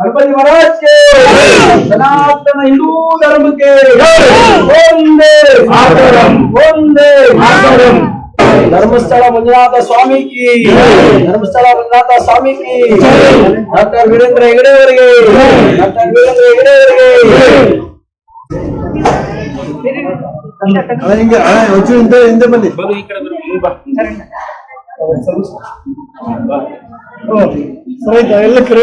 ಗಣಪತಿ ಮಹಾರಾಜ್ಗೆ! ಸನಾತನ ಹಿಂದೂ ಧರ್ಮಕ್ಕೆ! ಒಂದೇ ಒಂದೇ ಧರ್ಮಸ್ಥಳ ಮಂಜುನಾಥ ಸ್ವಾಮಿಕಿ! ಧರ್ಮಸ್ಥಳ ಮಂಜುನಾಥ ಸ್ವಾಮಿಕಿ! ಡಾಕ್ಟರ್ ವೀರೇಂದ್ರ ಹೆಗಡೆಯವರಿಗೆ ಡಾಕ್ಟರ್ ವೀರೇಂದ್ರ ಹೆಗಡೆಯವರಿಗೆ ಹಿಂದೆ ಸರಿ. ಸರಿತಾ ಎಲ್ಲ ಕರೆ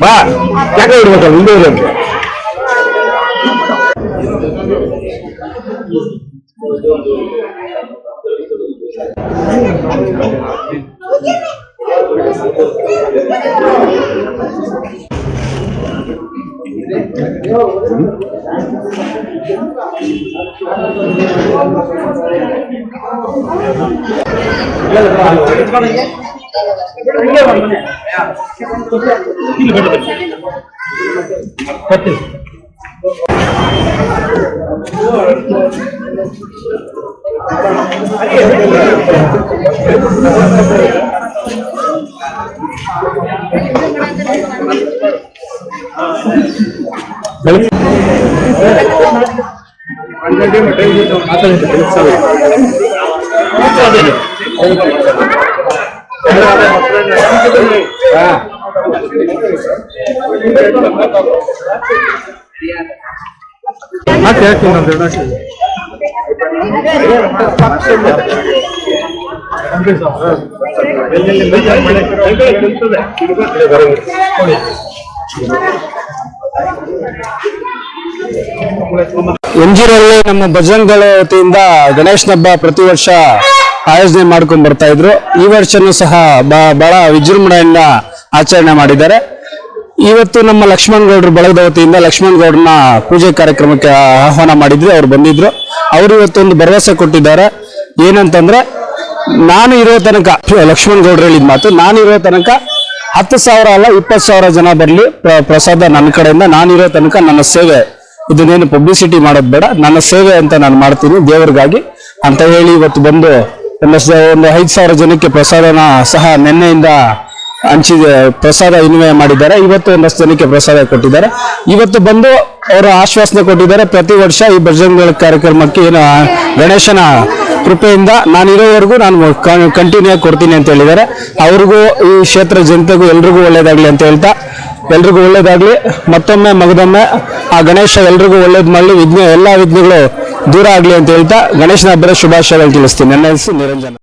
ಬಾ ಯಾಕೆ ಇಡ್ಬೇಕಲ್ಲ ಹಿಂದೆ ಇರು பத்து ಹಾಕಿ ಹಾಕಿ ಇನ್ನೊಂದು ಎರಡು ಹಾಕಿ ಎಂಜಿರಲ್ಲಿ ನಮ್ಮ ಬಜರಂಗಳ ವತಿಯಿಂದ ಗಣೇಶನ ಹಬ್ಬ ಪ್ರತಿ ವರ್ಷ ಆಯೋಜನೆ ಮಾಡ್ಕೊಂಡ್ ಬರ್ತಾ ಇದ್ರು. ಈ ವರ್ಷನೂ ಸಹ ಬಹಳ ವಿಜೃಂಭಣೆಯಿಂದ ಆಚರಣೆ ಮಾಡಿದ್ದಾರೆ. ಇವತ್ತು ನಮ್ಮ ಲಕ್ಷ್ಮಣ್ ಗೌಡ್ರ ಬಳಗದ ವತಿಯಿಂದ ಲಕ್ಷ್ಮಣ್ ಗೌಡ್ರನ್ನ ಪೂಜೆ ಕಾರ್ಯಕ್ರಮಕ್ಕೆ ಆಹ್ವಾನ ಮಾಡಿದ್ರು, ಅವ್ರು ಬಂದಿದ್ರು. ಅವರು ಇವತ್ತೊಂದು ಭರವಸೆ ಕೊಟ್ಟಿದ್ದಾರೆ. ಏನಂತಂದ್ರೆ, ನಾನು ಇರೋ ತನಕ ಲಕ್ಷ್ಮಣ್ ಗೌಡ್ರು ಹೇಳಿದ ಮಾತು, ನಾನು ಇರೋ ತನಕ ಹತ್ತು ಸಾವಿರ ಅಲ್ಲ, ಇಪ್ಪತ್ತು ಸಾವಿರ ಜನ ಬರಲಿ ಪ್ರಸಾದ ನನ್ನ ಕಡೆಯಿಂದ ನಾನಿರೋ ತನಕ ನನ್ನ ಸೇವೆ ಇದನ್ನೇನು ಪಬ್ಲಿಸಿಟಿ ಮಾಡೋದು ಬೇಡ. ನನ್ನ ಸೇವೆ ಅಂತ ನಾನು ಮಾಡ್ತೀನಿ ದೇವರಿಗಾಗಿ. ಅಂತ ಹೇಳಿ ಇವತ್ತು ಬಂದು ಒಂದು ಸ- ಒಂದು ಐದು ಸಾವಿರ ಜನಕ್ಕೆ ಪ್ರಸಾದನ ಸಹ ನಿನ್ನೆಯಿಂದ ಹಂಚಿದೆ, ಪ್ರಸಾದ ವಿನಿಮಯ ಮಾಡಿದ್ದಾರೆ. ಇವತ್ತು ಒಂದಷ್ಟು ಜನಕ್ಕೆ ಪ್ರಸಾದ ಕೊಟ್ಟಿದ್ದಾರೆ. ಇವತ್ತು ಬಂದು ಅವರು ಆಶ್ವಾಸನೆ ಕೊಟ್ಟಿದ್ದಾರೆ, ಪ್ರತಿ ವರ್ಷ ಈ ಭಜನೆಗಳ ಕಾರ್ಯಕ್ರಮಕ್ಕೆ ಏನು ಗಣೇಶನ ಕೃಪೆಯಿಂದ ನಾನು ಇರೋವರೆಗೂ ನಾನು ಕಂಟಿನ್ಯೂ ಆಗಿ ಕೊಡ್ತೀನಿ ಅಂತ ಹೇಳಿದ್ದಾರೆ. ಅವ್ರಿಗೂ ಈ ಕ್ಷೇತ್ರ ಜನತೆಗೂ ಎಲ್ರಿಗೂ ಒಳ್ಳೇದಾಗ್ಲಿ ಅಂತ ಹೇಳ್ತಾ, ಎಲ್ರಿಗೂ ಒಳ್ಳೇದಾಗ್ಲಿ. ಮತ್ತೊಮ್ಮೆ, ಮಗದೊಮ್ಮೆ ಆ ಗಣೇಶ ಎಲ್ರಿಗೂ ಒಳ್ಳೇದು ಮಾಡಲಿ. ವಿಘ್ನ, ಎಲ್ಲ ವಿಘ್ನಗಳು ದೂರ ಆಗಲಿ ಅಂತ ಹೇಳ್ತಾ ಗಣೇಶನ ಹಬ್ಬದ ಶುಭಾಶಯಗಳು ತಿಳಿಸ್ತೀನಿ. ನನ್ನ ಹೆಸರು ನಿರಂಜನ.